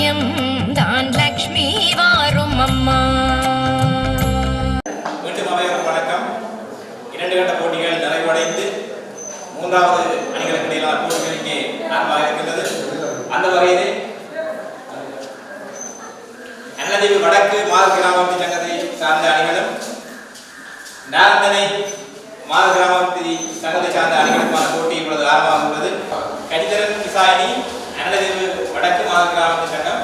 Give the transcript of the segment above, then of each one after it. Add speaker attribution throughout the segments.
Speaker 1: பாக்கியம் தான் லக்ஷ்மி வாரும் அம்மா.
Speaker 2: மீண்டும் அனைவரும் வணக்கம். இரண்டு கட்ட போட்டிகள் நிறைவடைந்து மூன்றாவது அணிகளுக்கு இடையிலான போட்டிகள் இங்கே ஆரம்பமாக இருக்கின்றது. அந்த வகையிலே அன்னதீவு வடக்கு மாறு கிராமத்து சங்கத்தை சார்ந்த அணிகளும் நாரந்தனை மாறு கிராமத்தை சங்கத்தை சார்ந்த அணிகளுக்கான போட்டி இப்பொழுது ஆரம்பமாக உள்ளது கடிதரன் விசாரணி அன்னதீவு வடக்கு மாத கிராமத்து சங்கம்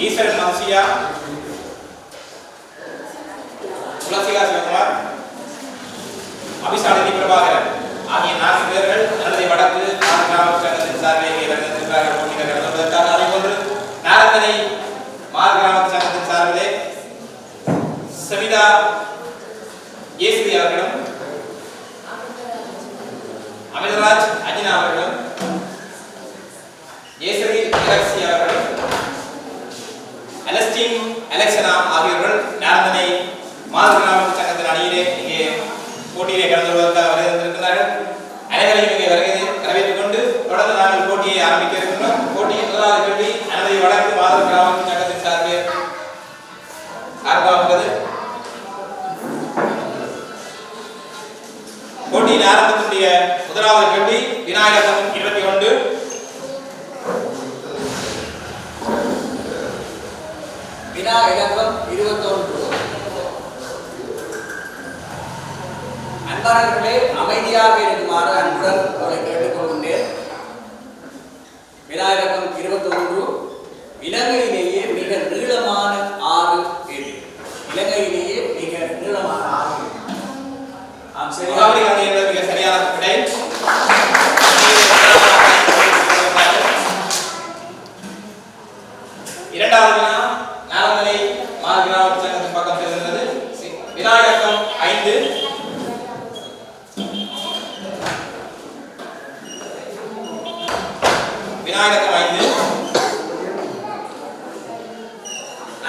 Speaker 2: ஈஸ்வரன் மம்சியா துளசிகா சிவகுமார் அபிசாரதி பிரபாகரன் ஆகிய நான்கு பேர்கள் நல்லதை வடக்கு நான்கு கிராம சங்கத்தின் சார்பில் இங்கே அதே போன்று மாத கிராம சங்கத்தின் அணியிலே இங்கே போட்டியிலே கலந்து கொள்வதற்காக வருகின்றிருக்கிறார்கள் அனைவரையும் இங்கே வருகை வரவேற்றுக் கொண்டு தொடர்ந்து நாங்கள் போட்டியை ஆரம்பிக்க இருக்கின்றோம். போட்டியின் முதலாவது கேள்வி அனைவரை வளர்த்து மாத கிராம சங்கத்தின் சார்பில் சார்பாகிறது போட்டியின் ஆரம்பத்தினுடைய முதலாவது கேள்வி விநாயகர் இருபத்தி ஒன்று.
Speaker 3: வினா இலக்கம் இருபத்தொன்று அன்பானவர்களே அமைதியாக இருக்குமாறு அன்புடன் அவரை கேட்டுக்கொள்கின்றேன். விநாயகம் இருபத்தி ஒன்று இலங்கையிலேயே மிக நீளமான ஆறு எது இலங்கையிலேயே மிக நீளமான ஆறு எது? ஆம் சரியா?
Speaker 2: மிக சரியான விடை இரண்டாவது வினா நாரந்தனை மாகிராம சங்கத்தின் பக்கம் இருந்தது விநாயகம் ஐந்து விநாயகம் ஐந்து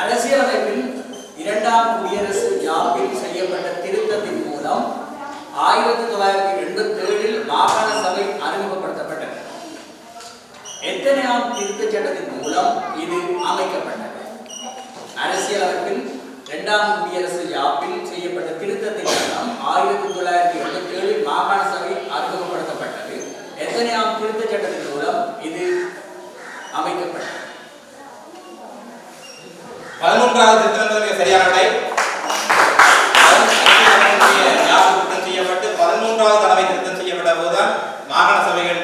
Speaker 3: அரசியலமைப்பில் இரண்டாம் குடியரசு யாப்பில் செய்யப்பட்ட திருத்தத்தின் மூலம் ஆயிரத்தி தொள்ளாயிரத்தி எண்பத்தி ஏழில் மாகாண சபை அறிமுகப்படுத்தப்பட்டது. எத்தனையாம் திருத்தச் சட்டத்தின் மூலம் இது அமைக்கப்பட்டது? அரசியலமைப்பில் இரண்டாம் குடியரசு யாப்பில் செய்யப்பட்ட திருத்தத்தின் மூலம் ஆயிரத்தி தொள்ளாயிரத்தி எண்பத்தி ஏழில் மாகாண சபை அறிமுகப்படுத்தப்பட்டது. எத்தனையாம் திருத்தச் சட்டத்தின் மூலம் இது அமைக்கப்பட்டது?
Speaker 2: பதிமூன்றாவது திருத்தம் சரியான விடை. யாப்பு செய்யப்பட்டு பதிமூன்றாவது தடவை திருத்தம் செய்யப்பட்ட போதுதான் மாகாண சபைகள்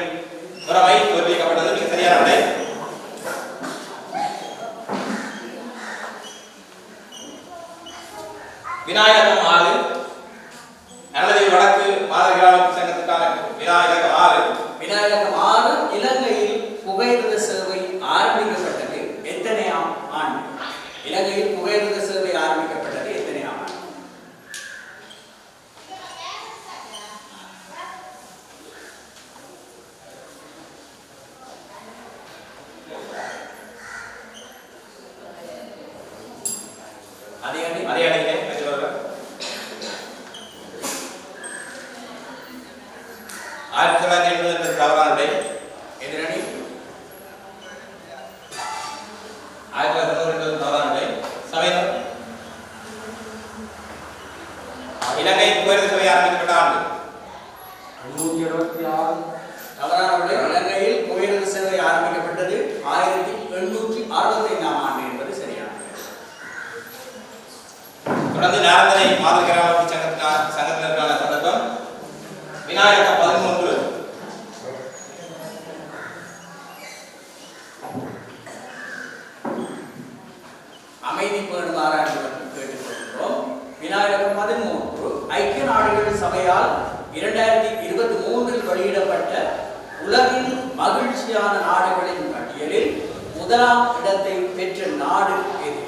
Speaker 2: முறைமை தோற்பிக்கப்பட்டது மிக சரியான விடை. விநாயகம் ஆறு நல்லது வடக்கு மாத கிராம சங்கத்துக்கான விநாயகம் ஆறு
Speaker 3: விநாயகம் ஆறு இலங்கையில் புகையிரத சேவை ஆரம்பிக்கப்பட்டது எத்தனையாம் ஆண்டு இலங்கையில் புகையிரத சேவை ஆரம்பிக்கப்பட்டது எத்தனையாம் ஆண்டு அதே அணி
Speaker 2: அதே அணியிலே பெற்றவர்கள் ஆயிரத்தி தொள்ளாயிரத்தி எண்பது என்பது தவறான விடை
Speaker 3: எதிரணி
Speaker 2: ஆயிரத்தி தொள்ளாயிரத்தி தொண்ணூறு என்பது தவறான விடை சபையினர் இலங்கை புகழ்ந்து சபை ஆரம்பிக்கப்பட்ட ஆண்டு
Speaker 3: ஆறு. விடை இலங்கையில் புகையிரத சேவை ஆரம்பிக்கப்பட்டது ஆயிரத்தி எண்ணூற்றி அறுபத்தி ஐந்தாம் ஆண்டு என்பது சரியான
Speaker 2: தொடர்ந்து நாரந்தனை மாத கிராம சங்கத்தினார் சங்கத்தினருக்கான சந்தர்ப்பம் விநாயகம் பதிமூன்று.
Speaker 3: அமைதி பேணுமாறு அன்புடன் கேட்டுக்கொள்கிறோம். விநாயகர் பதிமூன்று. ஐக்கிய நாடுகள் சபையால் இரண்டாயிரத்தி இருபத்தி மூன்றில் வெளியிடப்பட்ட உலகின் மகிழ்ச்சியான நாடுகளின் பட்டியலில் முதலாம் இடத்தை பெற்ற நாடு எது?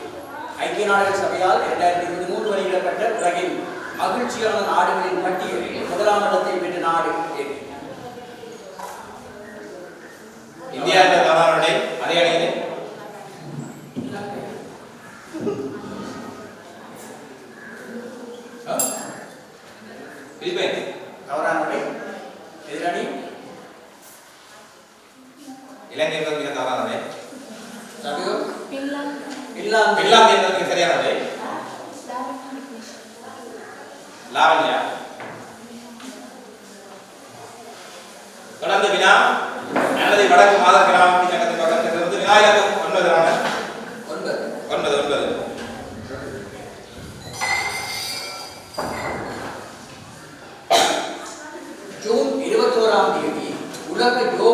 Speaker 3: ஐக்கிய நாடுகள் சபையால் இரண்டாயிரத்தி இருபத்தி மூன்று வெளியிடப்பட்ட உலகின் மகிழ்ச்சியான நாடுகளின் பட்டியலில் முதலாம் இடத்தை பெற்ற நாடு எது?
Speaker 2: இந்தியா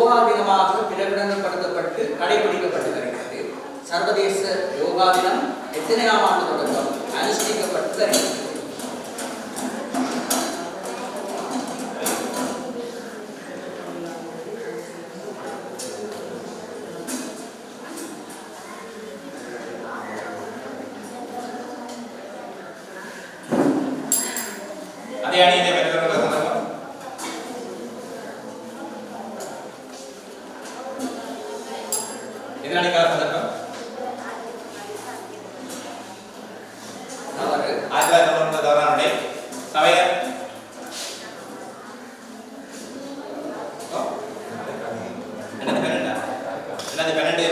Speaker 3: யோகா தினமாக பிரகடனப்படுத்தப்பட்டு கடைபிடிக்கப்பட்டு வருகிறது. சர்வதேச யோகா தினம் எத்தனையாம் ஆண்டு தொடக்கம்? அனுஷ்டிக்கப்பட்டு வருகிறது దాన్ని వెనంటే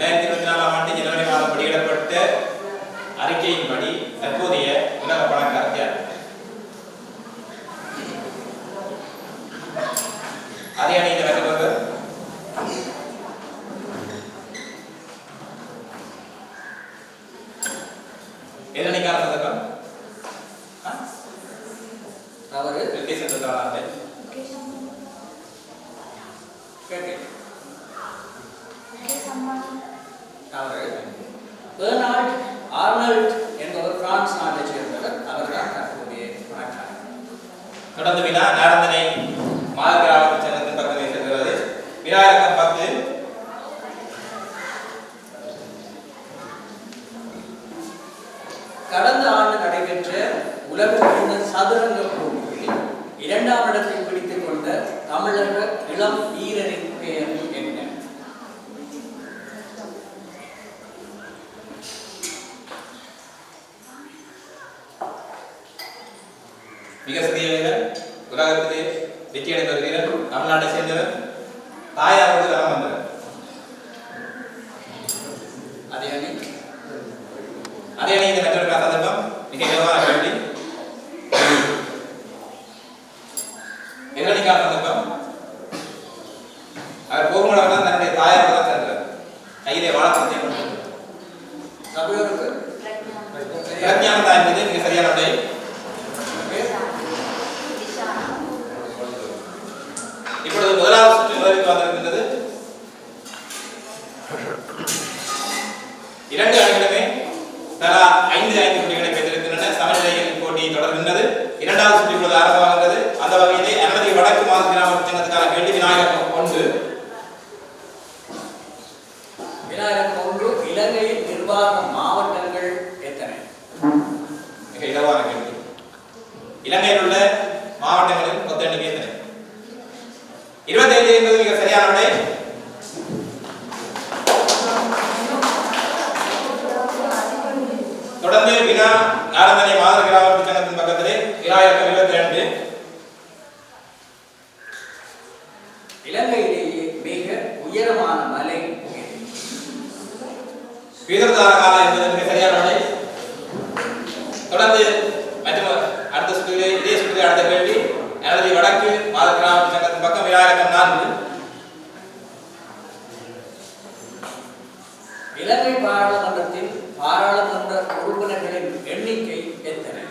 Speaker 2: ரெண்டாயிரத்தி இருபத்தி நாலாம் ஆண்டு ஜனவரி மாதம் வெளியிடப்பட்ட அறிக்கையின்படி தற்போது
Speaker 3: கடந்த ஆண்டு நடைபெற்ற உலக சதுரங்க போட்டியில் இரண்டாம் இடத்தை பிடித்துக் கொண்ட தமிழக இளம் வீரரின் பெயர் என்ன?
Speaker 2: மிக சிறிய வீரர் உலகத்திலே வெற்றி வீரர் தமிழ்நாட்டை சேர்ந்தவர் பக்கத்திலே விநாயகர் இருபத்தி ரெண்டு.
Speaker 3: இலங்கையிலேயே மிக உயரமான மலை எது?
Speaker 2: பீதர்தார காலம் என்பது மிக சரியான விடை தொடர்ந்து மற்றும் அடுத்த சுற்றிலே இதே சுற்றிலே அடுத்த கேள்வி. எனது வடக்கு சங்கத்தின் பக்கம் நான்கு.
Speaker 3: இலங்கை பாராளுமன்றத்தில் பாராளுமன்ற உறுப்பினர்களின் எண்ணிக்கை எத்தனை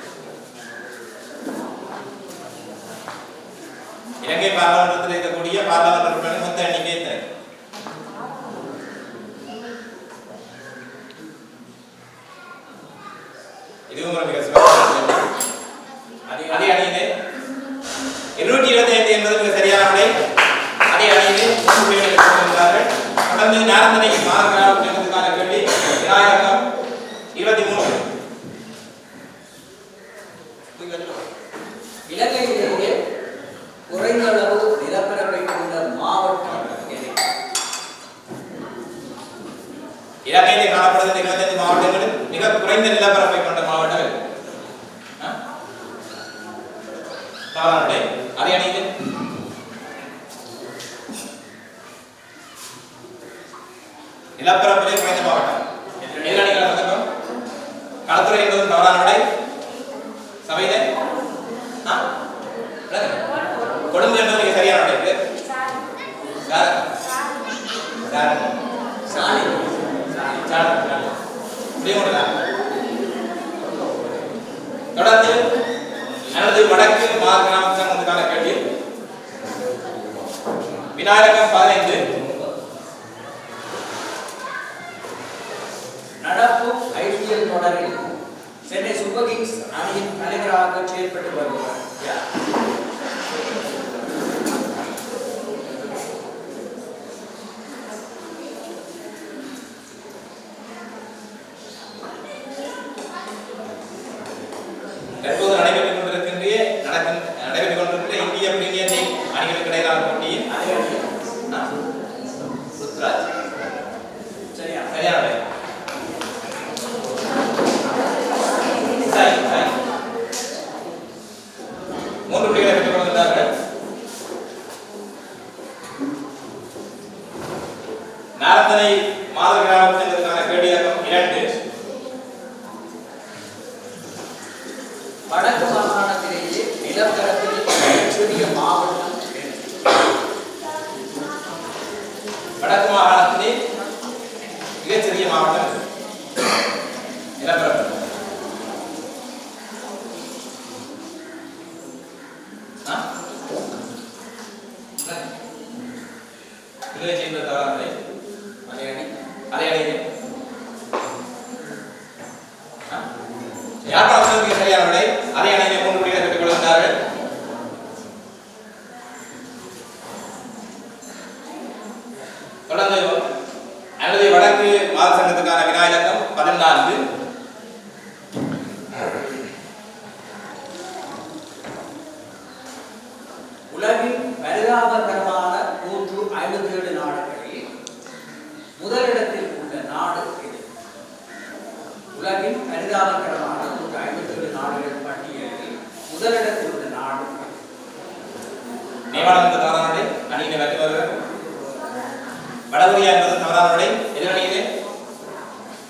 Speaker 2: இலங்கை பாராளுமன்றத்தில் இருக்கக்கூடிய பாராளுமன்ற உறுப்பினர்கள் மொத்த எண்ணிக்கை எத்தனை இதுவும் ஒரு மிக சிறப்பான கேள்வி. அதே அதே அணியிலே இருநூற்றி இருபத்தி ஐந்து என்பது மிக சரியான விடை அதே அணியிலே தொடர்ந்து நாரந்தனை மாறுகிறார் சங்கத்துக்கான கேள்வி விநாயகம் இருபத்தி மூன்று
Speaker 3: இலங்கையிலேயே குறைந்த அளவு நிலப்பரப்பை கொண்ட மாவட்டம் எது
Speaker 2: இலங்கையிலே காணப்படுகின்ற இருபத்தைந்து மாவட்டங்களில் மிக குறைந்த நிலப்பரப்பை கொண்ட மாவட்டம் எது? தவறான விடை. அதே நிலப்பரப்பிலே குறைந்த மாவட்டம் எதிர் அணிகள் சந்தர்ப்பம் களத்துறை என்பது தவறான விடை சபையில ஆ? என்பது மிக சரியான விடை இது. சாரகம். சாரகம்.
Speaker 3: சாலை
Speaker 2: சாரகம், சாரகம். தொடர்ந்து எனது வடக்கு மாகிராம சங்கத்துக்கான கேள்வி விநாயகம் பதினைந்து.
Speaker 3: நடப்பு ஐபிஎல் தொடரில் சென்னை சூப்பர் கிங்ஸ் அணியின் தலைவராக செயல்பட்டு வருகிறார்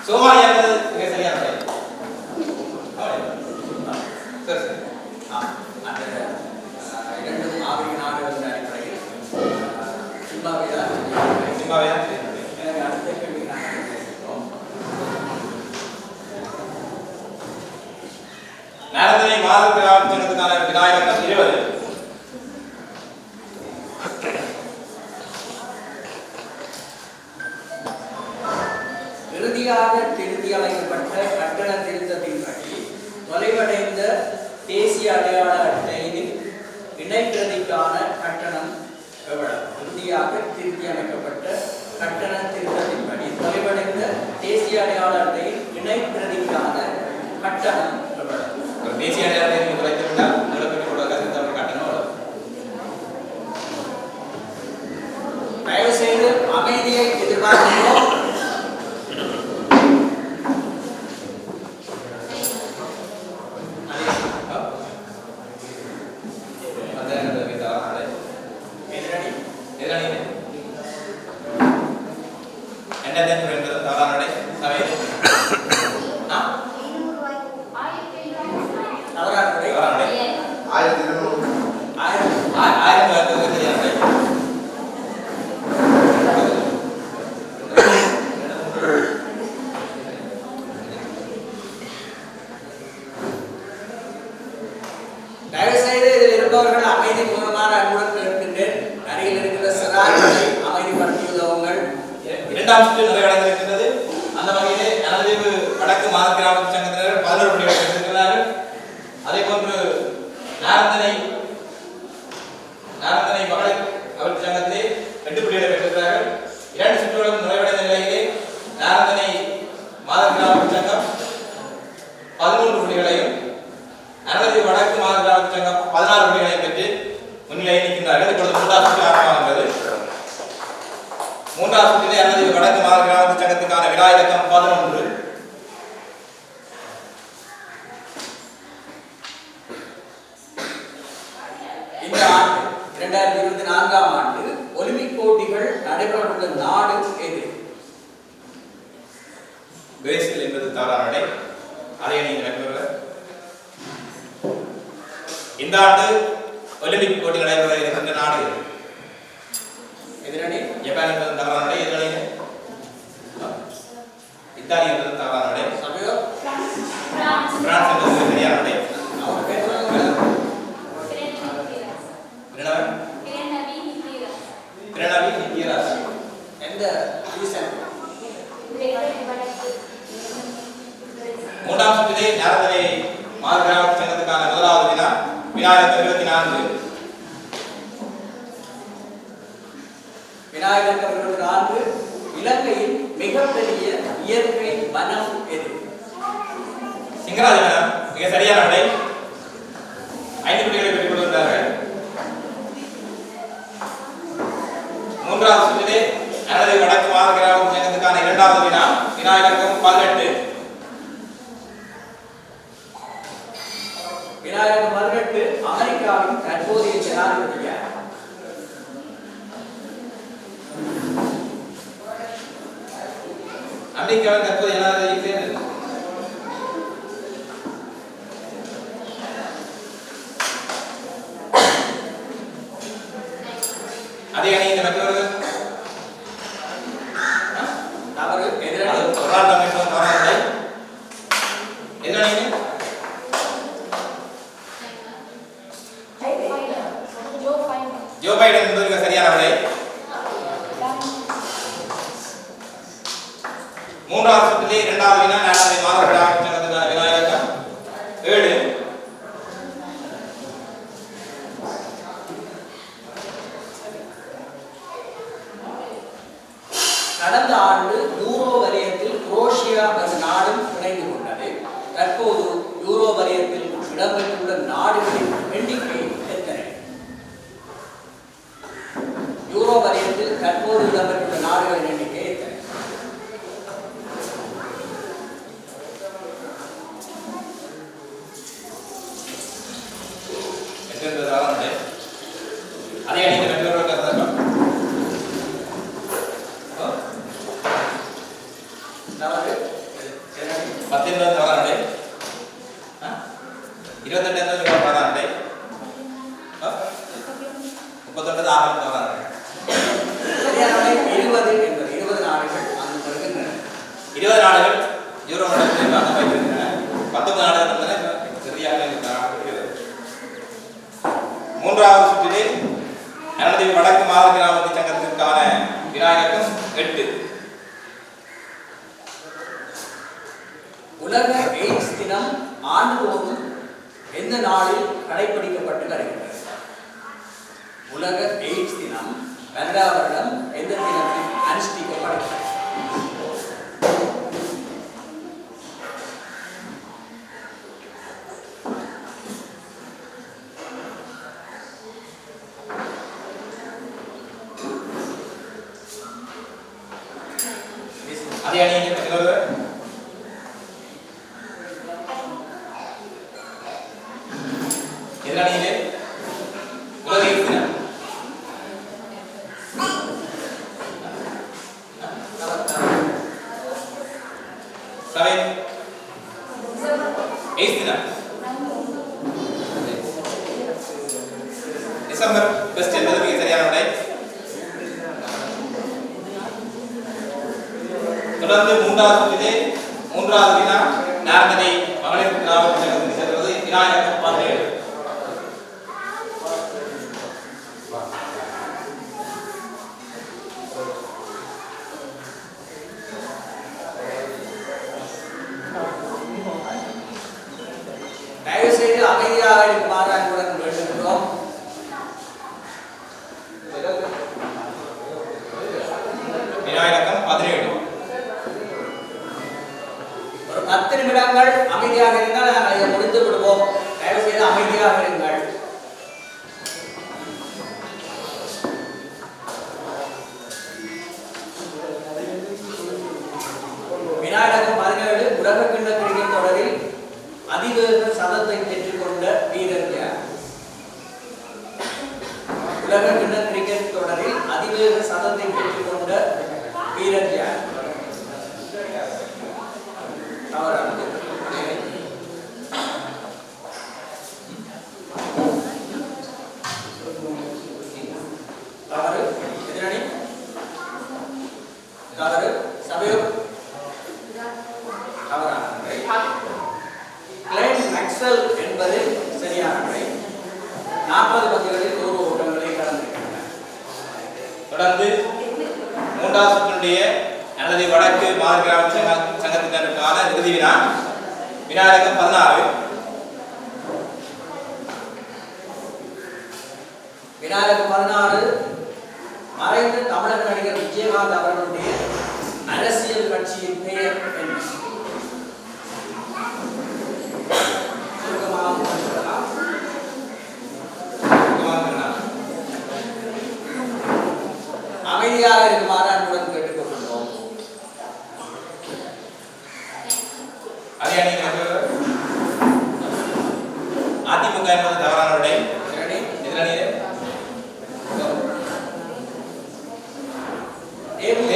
Speaker 2: சோமாலியா என்பது மிக சரியான விடை ஆ, சரி சரி
Speaker 3: ஆ, அந்த அஹ், இரண்டும் ஆப்பிரிக்க நாடுகளின் அடிப்படையில் அஹ், ஜிம்பாப்வே தான் சரியான
Speaker 2: சிம்பாவே தான் சரியான விடை.
Speaker 3: எனவே அடுத்த கேள்வி நாங்கள் பேசுகிறோம்
Speaker 2: நாரதனை மாத கிராம சங்கத்துக்கான விநாயகம் இருபது
Speaker 3: இறுதியாக திருத்தி அமைக்கப்பட்ட கட்டண திருத்தத்தின்படி தொலைவடைந்த தேசிய அடையாள அட்டையின் இணைப்பிரதிக்கான கட்டணம் எவ்வளவு? இறுதியாக திருத்தி அமைக்கப்பட்ட கட்டண திருத்தத்தின்படி தொலைவடைந்த தேசிய அடையாள அட்டையின் இணைப்பிரதிக்கான கட்டணம் எவ்வளவு
Speaker 2: ஒரு தேசிய அடையாளத்தை நீங்கள் வைத்து விட்டால் உங்களுக்கு பெற்றுக் கொள்வதற்கு தமிழ் கட்டணம் வரும்
Speaker 3: அமைதியை எதிர்பார்க்கிறோம் எதிரணி தவறான விடை
Speaker 4: ஆயிரத்தி இருநூறு
Speaker 3: ஆயிரம் தயவு செய்து இருப்பவர்கள் அமைதி மூலமான அன்புடன் கேட்கின்றேன் அருகில் இருக்கிற சிறார்களை அமைதிப்படுத்தியுள்ளவங்கள்
Speaker 2: இரண்டாம் சுற்று நிறைவடைந்திருக்கின்றது அந்த வகையிலே நலதீவு வடக்கு மாத கிராமத்து சங்கத்தினர் பதினோரு புள்ளிகளை பெற்றிருக்கிறார்கள் அதே போன்று நாரந்தனை நாரந்தனை மகளிர் கவர்ச்சி சங்கத்திலே எட்டு புள்ளிகளை பெற்றிருக்கிறார்கள் இரண்டு சுற்றுகளும் நிறைவடைந்த நிலையிலே நாரந்தனை மாத கிராமத்து சங்கம் பதிமூன்று புள்ளிகளையும் நலதீவு வடக்கு மாத கிராமத்து சங்கம் பதினாறு புள்ளிகளையும் பெற்று முன்னிலையில் நிற்கின்றார்கள் இப்பொழுது மூன்றாம் சுற்று ஆரம்பமாகின்றது மூன்றாவது சுற்றிலே அல்லது வடக்கு மாத கிராமத்து சங்கத்துக்கான விழா இலக்கம் பதினொன்று
Speaker 3: இந்த ஆண்டு இரண்டாயிரத்தி இருபத்தி நான்காம் ஆண்டு ஒலிம்பிக் போட்டிகள் நடைபெறவுள்ள நாடு எது?
Speaker 2: பிரேசில் என்பது தவறான விடை அதை நீங்கள் நண்பர்கள் இந்த ஆண்டு ஒலிம்பிக் போட்டி நடைபெற இருக்கின்ற நாடு
Speaker 3: எதிரணி?
Speaker 2: ஜப்பான் என்பது தவறான விடை எதிரணியில் இத்தாலி என்பது தவறான விடை
Speaker 3: சமயோ
Speaker 2: பிரான்ஸ் என்பது சரியான விடை
Speaker 3: அவங்க பேர் சொல்லுங்க
Speaker 2: பிரணவன் பிரணவி நித்யராஜ்
Speaker 3: எந்த ரீசன்
Speaker 2: மூன்றாம் சுற்றிலே நாரதனை மாத கிராமத்து சங்கத்துக்கான முதலாவது வினா விநாயகர் இருபத்தி நான்கு
Speaker 3: விநாயகர் இருபத்தி நான்கு இலங்கையின் மிகப்பெரிய இயற்கை வனம் எது?
Speaker 2: சிங்கராஜ வனம் மிக சரியான விடை. ஐந்து புள்ளிகளை பெற்றுக் கொண்டிருந்தார்கள். மூன்றாவது சுற்றிலே எனது வடக்கு மாத கிராமத்து சங்கத்துக்கான இரண்டாவது வினா விநாயகருக்கும் பதினெட்டு.
Speaker 3: விநாயகர் பதினெட்டு அமெரிக்காவின் தற்போதைய ஜனாதிபதி யார்
Speaker 2: அமெரிக்காவின் தற்போது ஜனாதிபதி தேர்தல் அதே அணி இந்த மற்றவர்கள்
Speaker 3: தவறு. எதிரணி
Speaker 2: அது பொருளாதார அமைப்பு தவறானதை எதிரணி ஜோ பைடன் என்பது சரியான விடை மூன்றாவது சுற்றிலே இரண்டாவது வினா நாலாவது மாத விழா சங்கத்துக்கான விநாயகர் ஏழு.
Speaker 3: கடந்த ஆண்டு யூரோ வலயத்தில் குரோஷியா என்ற நாடும் இணைந்து கொண்டது. தற்போது யூரோ வலயத்தில் இடம்பெற்றுள்ள நாடுகளின் எண்ணிக்கை எத்தனை? யூரோ வலயத்தில் தற்போது இடம்பெற்றுள்ள நாடுகளின் எண்ணிக்கை எத்தனை
Speaker 2: என்கின்ற தவறானது அதே அணி இந்த மற்றவர்கள் கருதக்கம்
Speaker 3: தவறு எதிரணி.
Speaker 2: பத்தொன்பது தவறானது இருபத்தெட்டு என்பது தவறானது முப்பத்தொன்பது ஆறு தவறானது
Speaker 3: சரியான விடை இருபது என்பது இருபது நாடுகள் அங்கு வருகின்றன
Speaker 2: இருபது நாடுகள் யூரோ மண்டலத்தில் அங்க வைத்திருக்கின்றன பத்தொன்பது நாடுகள் இருந்தன சரியாக இருக்கிறது மூன்றாவது சுற்றிலே எனது வடக்கு மாத கிராமத்து சங்கத்திற்கான விநாயகரும் எட்டு
Speaker 3: உலக எய்ட்ஸ் தினம் ஆண்டுதோறும் எந்த நாளில் கடைபிடிக்கப்பட்டு வருகிறது உலக எய்ட்ஸ் தினம் வருடா வருடம் எந்த தினத்தில் அனுஷ்டிக்கப்படுகிறது
Speaker 2: அதே அணியின் இன்னொருவர் எதிரணியிலே உலக ஈர்த்தினர் சபை எய்த்தினர் டிசம்பர் பெஸ்ட் என்பது மிக சரியான விடை தொடர்ந்து மூன்றாவது விதை மூன்றாவது வினா நார்மதை மகளிர் கிராம சங்கத்தில் செல்வது விநாயகர்
Speaker 3: அமைதியாக இருந்தால் நாங்கள் இதை முடித்து விடுவோம் தயவு செய்து அமைதியாக இருங்கள் விநாயகர் பதினேழு உலக கிண்ண கிரிக்கெட் தொடரில் அதிவேக சதத்தை பெற்றுக்கொண்ட வீரர் யார் உலக கிண்ண கிரிக்கெட் தொடரில் அதிவேக சதத்தை பெற்றுக்கொண்ட வீரர் யார் தவறானது தவறு எதிரணி தவறு சபையோ தவறானது கிளைன் மேக்ஸ்வெல் என்பது சரியான விடை நாற்பது பந்துகளில் நூறு ஓட்டங்களை கடந்திருக்கின்றன
Speaker 2: தொடர்ந்து மூன்றாம் சுற்றினுடைய அல்லது வடக்கு மாநில சங்க சங்கத்தினருக்கான இறுதி வினா. விநாயகம் பதினாறு.
Speaker 3: விநாயகர் பதினாறு. மறைந்த தமிழக நடிகர் விஜயகாந்த் அவர்களுடைய அரசியல் கட்சியின் பெயர் என்ன? அமைதியாக இருக்குமாறு அன்புடன்
Speaker 2: கேட்டுக்கொள்கின்றோம் அதிமுக என்பது தவறான விடை
Speaker 3: எதிரணி
Speaker 2: எதிரணியிலே
Speaker 3: தேமுதிக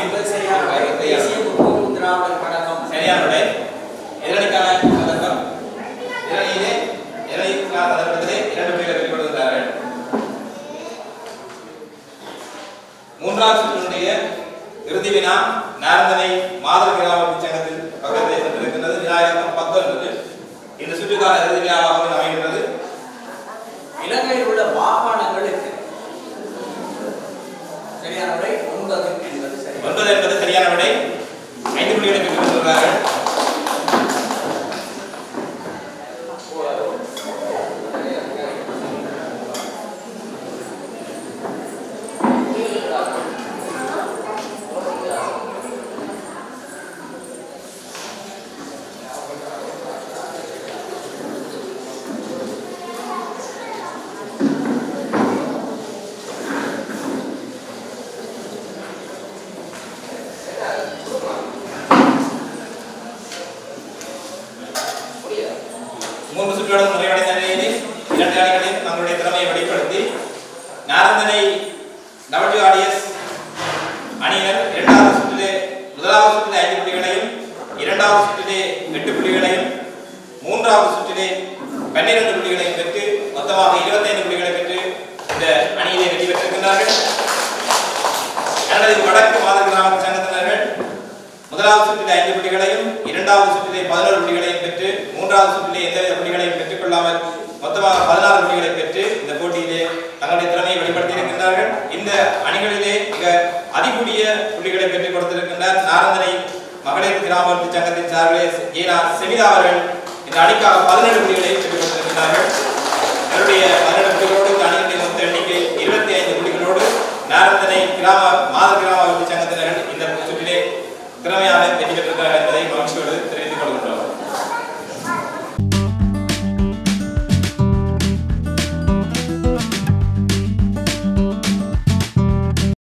Speaker 3: என்பது சரியான விடை. தேசிய முற்போக்கு திராவிடர் கழகம்
Speaker 2: சரியான விடை எதிரணிக்கான சந்தர்ப்பம் எதிரணியிலே எதிரணிக்கான சந்தர்ப்பத்திலே இரண்டு பேர்கள் வெற்றி கொடுக்கிறார்கள் மூன்றாம் சுற்றினுடைய இறுதி வினா நாரந்தனை மாதர் கிராம சங்கத்தில் பக்கத்திலே சென்றிருக்கின்றது விநாயகம் பத்தொன்பது இந்த சுற்றுக்கான இறுதி வினாவாக அமைகின்றது
Speaker 3: இலங்கையில் உள்ள மாகாணங்கள் எத்தனை? சரியான விடை ஒன்பது என்பது சரி
Speaker 2: ஒன்பது என்பது சரியான விடை ஐந்து புள்ளிகளை பெற்றுக் கொண்டுள்ளார்கள் மூன்று சுற்றுடன் நிறைவடைந்த நிலையில் இரண்டு அணிகளையும் தங்களுடைய திறமையை வெளிப்படுத்தி நாரந்தனை டபிள்யூஆர்டிஎஸ் அணியினர் இரண்டாவது சுற்றிலே முதலாவது சுற்றிலே ஐந்து புள்ளிகளையும் இரண்டாவது சுற்றிலே எட்டு புள்ளிகளையும் மூன்றாவது சுற்றிலே பன்னிரண்டு புள்ளிகளையும் பெற்று மொத்தமாக இருபத்தைந்து புள்ளிகளை பெற்று இந்த அணியிலே வெற்றி பெற்றிருக்கிறார்கள் எனது வடக்கு மாதர் கிராம சங்கத்தினர்கள் முதலாவது சுற்றிலே ஐந்து புள்ளிகளையும் இரண்டாவது சுற்றிலே பதினோரு புள்ளிகளையும் பெற்று மூன்றாவது சுற்றிலே எந்தவித புள்ளிகளையும் பெற்றுக் கொள்ளாமல் மொத்தமாக பதினாறு புள்ளிகளை பெற்று இந்த போட்டியிலே தங்களுடைய திறமையை வெளிப்படுத்தி இருக்கின்றார்கள். இந்த அணிகளிலே மிக அதிகூடிய புள்ளிகளை பெற்றுக் கொடுத்திருக்கின்றார். நாரந்தனை மகளிர் கிராமத்து சங்கத்தின் சார்பிலே ஏனா செமிதா அவர்கள் இந்த அணிக்காக பதினேழு புள்ளிகளை பெற்றுக் கொடுத்திருக்கிறார்கள் அவருடைய பதினேழு கிராம மாத கிராம சங்கத்தினர்கள் இந்த சுற்றிலே திறமையான